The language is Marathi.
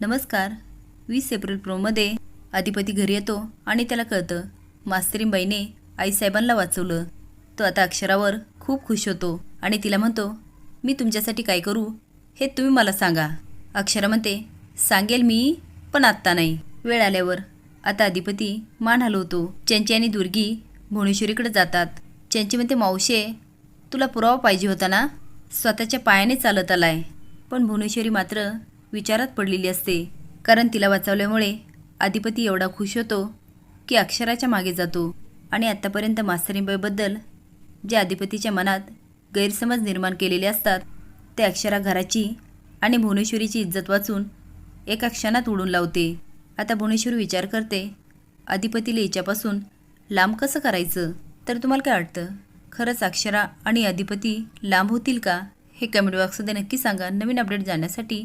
नमस्कार. वीस एप्रिल प्रोमध्ये अधिपती घरी येतो आणि त्याला कळतं मास्तरींबाईने आईसाहेबांना वाचवलं. तो आता अक्षरावर खूप खुश होतो आणि तिला म्हणतो मी तुमच्यासाठी काय करू? हे तुम्ही मला सांगा. अक्षरा म्हणते सांगेल मी पण आत्ता नाही. वेळ आल्यावर आता अधिपती मान हलवतो. चंची आणि दुर्गी भुवनेश्वरीकडे जातात. चंची म्हणते मावशे तुला पुरावा पाहिजे होता ना? स्वतःच्या पायाने चालत आलाय. पण भुवनेश्वरी मात्र विचारात पडलेली असते. कारण तिला वाचवल्यामुळे अधिपती एवढा खुश होतो की अक्षराच्या मागे जातो आणि आत्तापर्यंत मास्तरीबाईबद्दल जे अधिपतीच्या मनात गैरसमज निर्माण केलेले असतात ते अक्षरा घराची आणि भुवनेश्वरीची इज्जत वाचून एका क्षणात उडून लावते. आता भुवनेश्वरी विचार करते अधिपतीला हिच्यापासून लांब कसं करायचं? तर तुम्हाला काय वाटतं? खरंच अक्षरा आणि अधिपती लांब होतील का? हे कमेंट बॉक्समध्ये नक्की सांगा. नवीन अपडेट जाण्यासाठी